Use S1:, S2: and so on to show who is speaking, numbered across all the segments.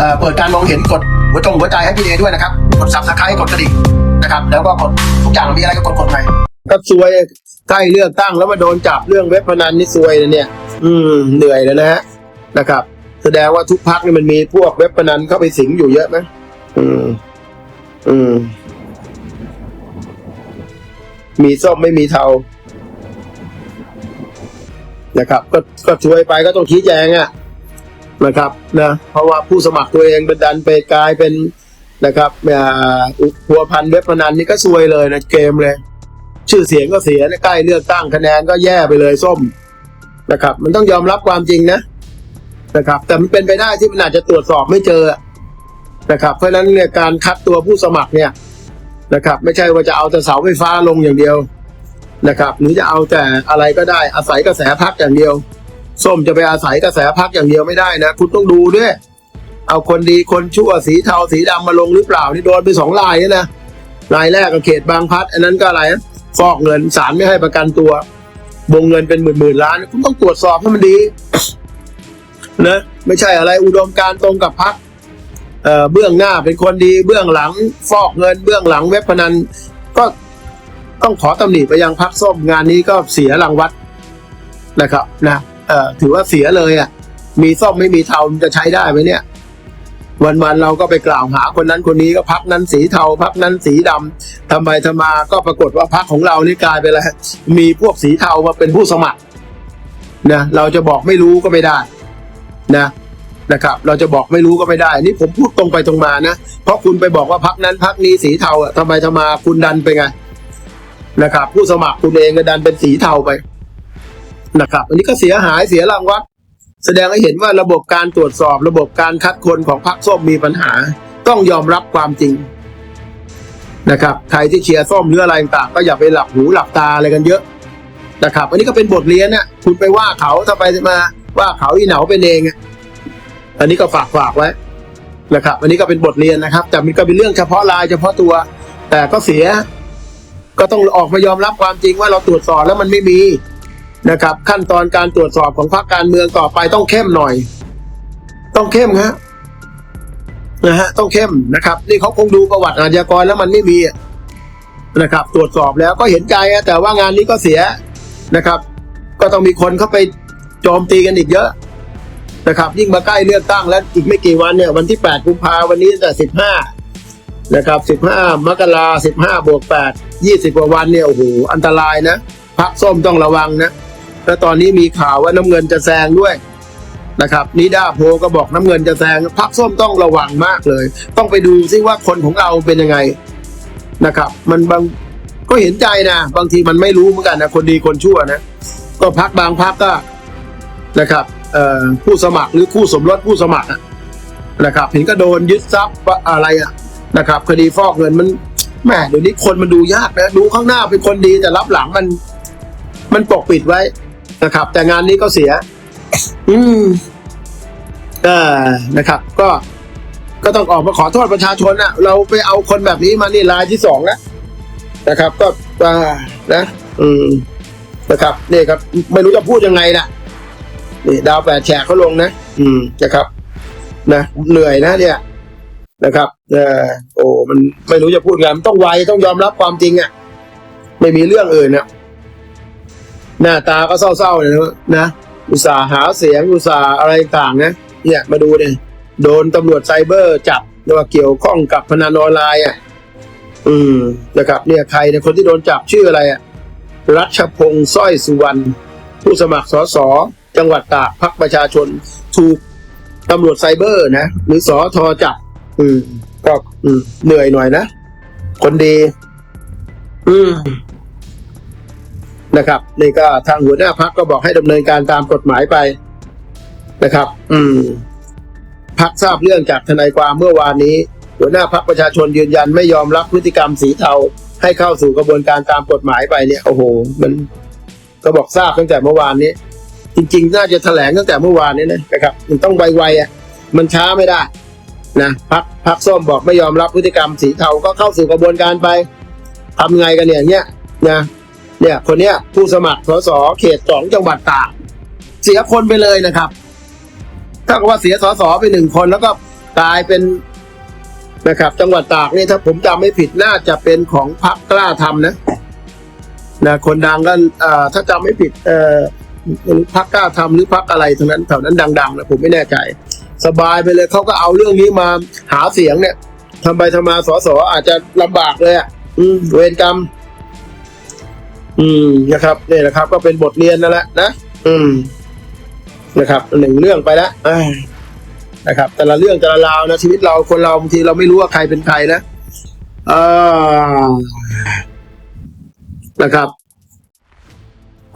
S1: เอ่อเปิดการมองเห็นกดหัวจงหัวใจให้พี่เอด้วยนะครับ กดซับสไครต์กดกระดิ่งนะครับ แล้วก็กดทุกอย่างมีอะไรก็กดกดไปก็ซวยใกล้เลือกตั้งแล้วมาโดนจับเรื่องเว็บพนันนี่ซวยเลยเนี่ย อืมเหนื่อยเลยนะฮะนะครับ แสดงว่าทุกพักนี่มันมีพวกเว็บพนันเข้าไปสิงอยู่เยอะไหมอืม อืม มีส้มไม่มีเทานะครับ ก็ก็ช่วยไปก็ต้องชี้แจงอะ นะครับนะเพราะว่าผู้สมัครตัวเองเป็นดันไปกลายเป็นนะครับอัวพันเว็บพนันนี่ก็ซวยเลยนะเกมเลย ชื่อเสียงก็เสียใกล้เลือกตั้งคะแนนก็แย่ไปเลยส้มนะครับ มันต้องยอมรับความจริงนะนะครับ แต่มันเป็นไปได้ที่มันอาจจะตรวจสอบไม่เจอนะครับ เพราะฉะนั้นเนี่ยการคัดตัวผู้สมัครเนี่ยนะครับ ไม่ใช่ว่าจะเอาแต่เสาไฟฟ้าลงอย่างเดียวนะครับ หรือจะเอาแต่อะไรก็ได้อาศัยกระแสพักอย่างเดียว ส้มจะไปอาศัยกระแสพักอย่างเดียวไม่ได้นะคุณต้องดูด้วย เอาคนดีคนชั่วสีเทาสีดำมาลงหรือเปล่านี่โดนไปสองลายนะรายแรกก็เขตบางพัดอันนั้นก็อะไรฟอกเงินศาลไม่ให้ประกันตัวบงเงินเป็นหมื่นหมื่นล้าน คุณต้องตรวจสอบให้มันดีนะไม่ใช่อะไรอุดมการตรงกับพักเอ่อเบื้องหน้าเป็นคนดีเบื้องหลัง ฟอกเงิน เบื้องหลังเว็บพนันก็ต้องขอตำหนิไปยังพักส้มงานนี้ก็เสียรางวัลนะครับนะ เอ่อถือว่าเสียเลยอะ มีส้มไม่มีเทาจะใช้ได้ไหมเนี่ย วันๆเราก็ไปกล่าวหาคนนั้นคนนี้ก็พักนั้นสีเทาพักนั้นสีดำทำไปทำมาก็ปรากฏว่าพักของเรานี่กลายไปแล้วมีพวกสีเทามาเป็นผู้สมัครนะเราจะบอกไม่รู้ก็ไม่ได้นะนะครับ เราจะบอกไม่รู้ก็ไม่ได้ นี่ผมพูดตรงไปตรงมานะ เพราะคุณไปบอกว่าพักนั้นพักนี้สีเทาอะทำไมทำมาคุณดันไปไงนะครับ ผู้สมัครคุณเองก็ดันเป็นสีเทาไป นะครับ อันนี้ก็เสียหายเสียรางวัลแสดงให้เห็นว่าระบบการตรวจสอบ ระบบการคัดคนของพรรคส้มมีปัญหา ต้องยอมรับความจริงนะครับใครที่เชียร์ส้มหรืออะไรต่างก็อย่าไปหลับหูหลับตาอะไรกันเยอะนะครับ อันนี้ก็เป็นบทเรียนน่ะคุณไปว่าเขาทำไมมาว่าเขาอีเหนาเป็นเองอันนี้ก็ฝากฝากไว้นะครับ อันนี้ก็เป็นบทเรียนนะครับ แต่มันก็เป็นเรื่องเฉพาะรายเฉพาะตัว แต่ก็เสีย ก็ต้องออกมายอมรับความจริงว่าเราตรวจสอบแล้วมันไม่มี นะครับ ขั้นตอนการตรวจสอบของพรรคการเมืองต่อไปต้องเข้มหน่อย ต้องเข้มฮะนะฮะต้องเข้มนะครับ นี่เขาคงดูประวัติอาชญากรแล้วมันไม่มีนะครับ ตรวจสอบแล้วก็เห็นใจแต่ว่างานนี้ก็เสียนะครับ ก็ต้องมีคนเข้าไปโจมตีกันอีกเยอะนะครับ ยิ่งมาใกล้เลือกตั้งแล้วอีกไม่กี่วันเนี่ยวันที่ 8 กุมภาวันนี้แต่15 นะครับ 15 มกรา15บวก8 20 กว่าวันเนี่ยโอ้โหอันตรายนะพักส้มต้องระวังนะ แล้วตอนนี้มีข่าวว่าน้ำเงินจะแซงด้วยนะครับนิดาโพก็บอกน้ำเงินจะแซงพักส้มต้องระวังมากเลย ต้องไปดูซิว่าคนของเราเป็นยังไงนะครับ มันบางก็เห็นใจนะ บางทีมันไม่รู้เหมือนกันนะคนดีคนชั่วนะ ก็พักบางพักก็นะครับผู้สมัครหรือคู่สมรสผู้สมัครนะครับเห็นก็โดนยึดทรัพย์อะไรอะนะครับ คดีฟอกเงินมันแหมเดี๋ยวนี้คนมันดูยากนะดูข้างหน้าเป็นคนดีแต่รับหลังมัน มันปกปิดไว้ นะครับ แต่งานนี้ก็เสีย อืมเออนะครับ ก็ ก็ต้องออกมาขอโทษประชาชนอะเราไปเอาคนแบบนี้มานี่รายที่สองแล้วนะครับ ก็อ่านะ อืมนะครับนี่ครับ ไม่รู้จะพูดยังไงนะนี่ดาวแปดแฉกเขาลงนะอืมนะครับ นะเหนื่อยนะเนี่ยนะครับเออโอ้มันไม่รู้จะพูดไงมันต้องไวต้องยอมรับความจริงอะ่ะ ไม่มีเรื่องอื่นนะ หน้าตาก็เศร้าๆเลยนะนะอุตส่าห์หาเสียงอุตส่าห์อะไรต่างนะเนี่ยมาดูเนี่ยโดนตำรวจไซเบอร์จับว่าเกี่ยวข้องกับพนันออนไลน์อะอืมนะครับเนี่ยใครเนี่ยคนที่โดนจับชื่ออะไรอะรัชพงศ์สร้อยสุวรรณผู้สมัครสสจังหวัดตากพักประชาชนถูกตำรวจไซเบอร์นะ หรือสอทอจับ อืมก็อืมเหนื่อยหน่อยนะ คนดี อืม นะครับนี่ก็ทางหัวหน้าพักก็บอกให้ดำเนินการตามกฎหมายไปนะครับ อืมพักทราบเรื่องจากทนายความเมื่อวานนี้ หัวหน้าพักประชาชนยืนยันไม่ยอมรับพฤติกรรมสีเทาให้เข้าสู่กระบวนการตามกฎหมายไปเนี่ยโอ้โห มันก็บอกทราบตั้งแต่เมื่อวานนี้ จริง ๆ น่าจะแถลงตั้งแต่เมื่อวานนี้นะนะครับ มันต้องไวๆอะ มันช้าไม่ได้นะพักพักส้มบอกไม่ยอมรับพฤติกรรมสีเทาก็เข้าสู่กระบวนการไปทำไงกันเนี่ยเนี่ยนะ เนี่ยคนเนี้ยผู้สมัครสสเขตสองจังหวัดตากเสียคนไปเลยนะครับถ้ากับว่าเสียสสไปหนึ่งคนแล้วก็กลายเป็นนะครับ จังหวัดตากนี่ถ้าผมจำไม่ผิดน่าจะเป็นของพรรคกล้าทำนะนะคนดังก็ถ้าจำไม่ผิดเอ่อพรรคกล้าทำหรือพรรคอะไรทั้งนั้นแถวนั้นดังๆนะผมไม่แน่ใจ สบายไปเลยเขาก็เอาเรื่องนี้มาหาเสียงเนี่ยทำไปทำมาสสอาจจะลำบากเลยอะอืมเวรกรรม อืมนะครับนี่นะครับ ก็เป็นบทเรียนนั่นแหละนะอืม นะครับหนึ่งเรื่องไปแล้วนะครับ แต่ละเรื่องแต่ละราวนะชีวิตเราคนเราบางทีเราไม่รู้ว่าใครเป็นใครนะอนะครับ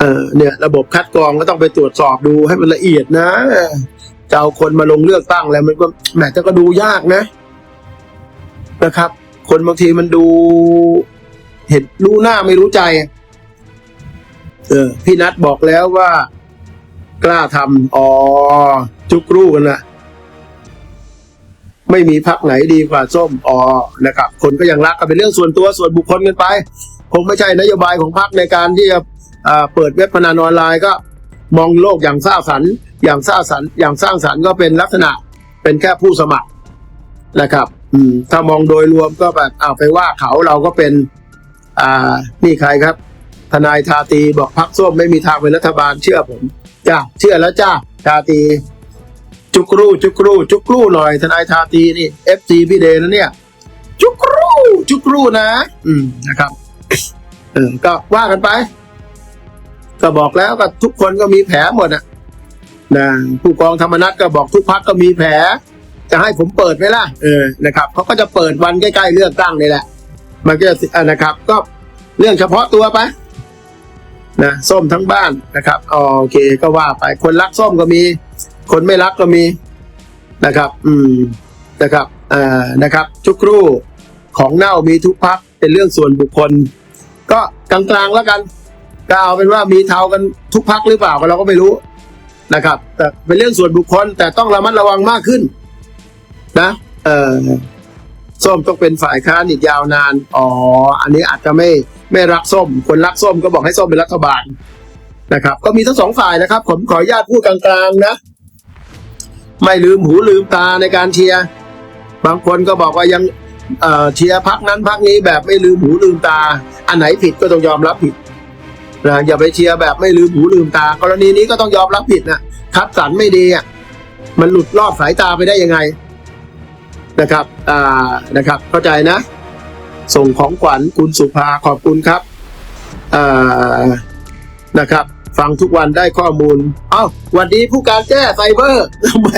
S1: เออเนี่ย ระบบคัดกรองก็ต้องไปตรวจสอบดูให้มันละเอียดนะจะเอาคนมาลงเลือกตั้งแล้ว มันก็แหมแต่ก็ดูยากนะ นะครับ คนบางทีมันดู เห็นรู้หน้าไม่รู้ใจ เออ พี่นัทบอกแล้วว่า กล้าทำอ๋อจุกรูกันละไม่มีพักไหนดีกว่าส้มอ๋อนะครับ คนก็ยังรักกันเป็นเรื่องส่วนตัวส่วนบุคคลกันไป คงไม่ใช่นโยบายของพรรคในการที่จะเปิดเว็บพนันออนไลน์ก็ มองโลกอย่างสร้างสรรค์ อย่างสร้างสรรค์อย่างสร้างสรรค์ก็เป็นลักษณะเป็นแค่ผู้สมัครนะครับ อืม ถ้ามองโดยรวมก็แบบเอาไปว่าเขาเราก็เป็น อ่า นี่ใครครับ ทนายทาตีบอกพักส้มไม่มีทางเป็นรัฐบาลเชื่อผมจ้าเชื่อแล้วจ้าทาตีจุกรูจุกรูจุกรูหน่อยทนายทาตีนี่เอฟซีพี่เดนนะเนี่ย จุกรูจุกรูนะ อืมนะครับเออก็ว่ากันไป ก็บอกแล้วก็ทุกคนก็มีแผลหมดอะนะผู้กองธรรมนัฐก็บอกทุกพักก็มีแผล จะให้ผมเปิดไหมล่ะเออนะครับเขาก็จะเปิดวันใกล้ๆเลือกตั้งนี่แหละ มันก็จะอะนะครับ ก็เรื่องเฉพาะตัวไป นะส้มทั้งบ้านนะครับโอเคก็ว่าไปคนรักส้มก็มี คนไม่รักก็มีนะครับ อืมนะครับอ่านะครับ ทุกครู่ของเน่ามีทุกพักเป็นเรื่องส่วนบุคคล ก็กลางๆแล้วกันก็เอาเป็นว่ามีเทากันทุกพักหรือเปล่าก็เราก็ไม่รู้นะครับ แต่เป็นเรื่องส่วนบุคคลแต่ต้องระมัดระวังมากขึ้น นะเออส้มต้องเป็นฝ่ายค้านอีกยาวนาน อ๋อ อันนี้อาจจะไม่ ไม่รักส้ม คนรักส้มก็บอกให้ส้มเป็นรัฐบาลนะครับ ก็มีทั้งสองฝ่ายนะครับ ผมขออนุญาตพูดกลางๆนะ ไม่ลืมหูลืมตาในการเชียร์บางคนก็บอกว่ายังเชียร์พักนั้นพักนี้แบบไม่ลืมหูลืมตา อันไหนผิดก็ต้องยอมรับผิดนะอย่าไปเชียร์แบบไม่ลืมหูลืมตา กรณีนี้ก็ต้องยอมรับผิดนะคัดสรรไม่ดีอะมันหลุดลอดสายตาไปได้ยังไงนะครับ อ่า นะครับ เข้าใจนะ ส่งของขวัญคุณสุภาขอบคุณครับนะครับ ฟังทุกวันได้ข้อมูล เอ้าวันนี้ผู้การแจ้ไซเบอร์แหม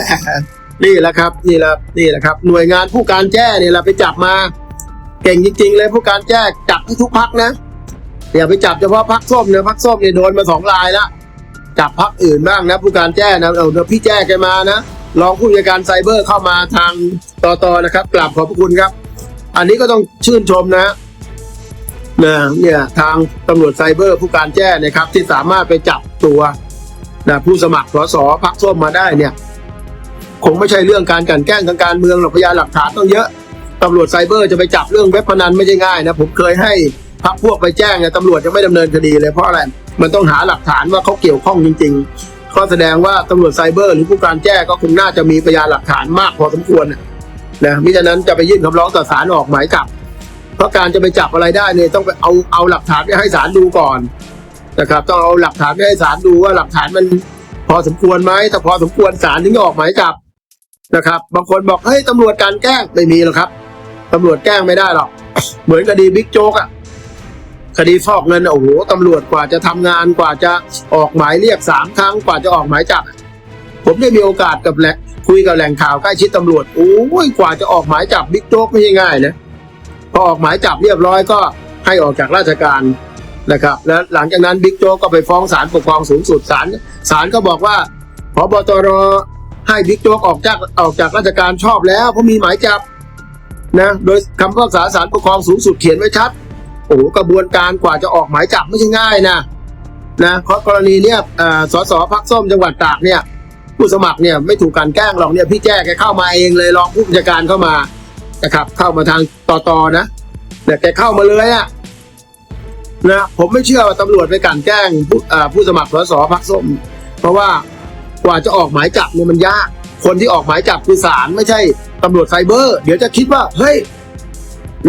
S1: นี่แหละครับ นี่แหละนี่แหละครับ หน่วยงานผู้การแจ้เนี่ยเราไปจับมา เก่งจริงๆเลยผู้การแจ้จับที่ทุกพักนะอย่าไปจับเฉพาะพักส้มเนี่ยพักส้มเนี่ยโดนมาสองรายละจับพักอื่นบ้างนะ ผู้การแจ้นะเอาเดี๋ยวพี่แจ้แกมานะรองผู้จัดการไซเบอร์เข้ามาทางต่อตนะครับกราบขอบพระคุณครับ อันนี้ก็ต้องชื่นชมนะนะเนี่ยทางตำรวจไซเบอร์ผู้การแจ้นะครับ ที่สามารถไปจับตัวนะผู้สมัครสสพักส้มมาได้เนี่ย คงไม่ใช่เรื่องการกันแกล้งทางการเมืองหรอกพยานหลักฐานต้องเยอะตำรวจไซเบอร์จะไปจับเรื่องเว็บพนันไม่ใช่ง่ายนะผมเคยให้พักพวกไปแจ้งเนี่ยตำรวจจะไม่ดำเนินคดีเลยเพราะอะไรมันต้องหาหลักฐานว่าเขาเกี่ยวข้องจริง ๆ ก็แสดงว่าตำรวจไซเบอร์ หรือผู้การแจ้ก็คงน่าจะมีพยานหลักฐานมากพอสมควร น่ะมิฉะนั้นจะไปยื่นคำร้องต่อศาลออกหมายจับ เพราะการจะไปจับอะไรได้เนี่ยต้องไปเอาเอาหลักฐานไปให้ศาลดูก่อนนะครับ ต้องเอาหลักฐานไปให้ศาลดูว่าหลักฐานมันพอสมควรไหมถ้าพอสมควรศาลถึงจะออกหมายจับนะครับ บางคนบอกเฮ้ยตำรวจกลันแกล้งไม่มีหรอกครับตำรวจแกล้งไม่ได้หรอกเหมือนคดีบิ๊กโจ๊กอะคดีฟอกเงินโอ้โหตำรวจกว่าจะทำงานกว่าจะออกหมายเรียกสามครั้งกว่าจะออกหมายจับ ผมได้มีโอกาสกับแหล่ง คุยกับแหล่งข่าวใกล้ชิดตำรวจโอ้ยกว่าจะออกหมายจับบิ๊กโจ๊กไม่ใช่ง่ายนะพอออกหมายจับเรียบร้อยก็ให้ออกจากราชการนะครับ แล้วหลังจากนั้นบิ๊กโจ๊กก็ไปฟ้องศาลปกครองสูงสุดศาลศาลก็บอกว่าพบตรให้บิ๊กโจ๊กออกจากออกจากราชการชอบแล้วเพราะมีหมายจับนะโดยคำพิพากษาศาลปกครองสูงสุดเขียนไว้ชัดโอ้กระบวนการกว่าจะออกหมายจับไม่ใช่ง่ายนะนะเพราะกรณีเนี้ยสสพักส้มจังหวัดตากเนี่ย ผู้สมัครเนี่ยไม่ถูกกลันแกล้งหรอกเนี่ยพี่แจ้แกเข้ามาเองเลยรองผู้บัญชาการเข้ามานะครับ เข้ามาทางตอตอนะเนี่ยแกเข้ามาเลยอะนะผมไม่เชื่อว่าตำรวจไปกลันแกล้งผู้ผู้สมัครสสพักส้ม เพราะว่ากว่าจะออกหมายจับเนี่ยมันยาก คนที่ออกหมายจับคือศาลไม่ใช่ตำรวจไซเบอร์ เดี๋ยวจะคิดว่าเฮ้ย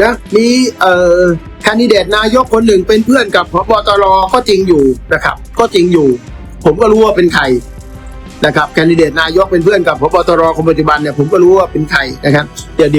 S1: นะมีเอ่อแคนดิเดตนายกคนหนึ่งเป็นเพื่อนกับพบตรก็จริงอยู่นะครับ ก็จริงอยู่ ผมก็รู้ว่าเป็นใคร นะครับแคนดิเดตนายกเป็นเพื่อนกับพบตรคนปัจจุบันเนี่ยผมก็รู้ว่าเป็นใครนะครับเดี๋ยว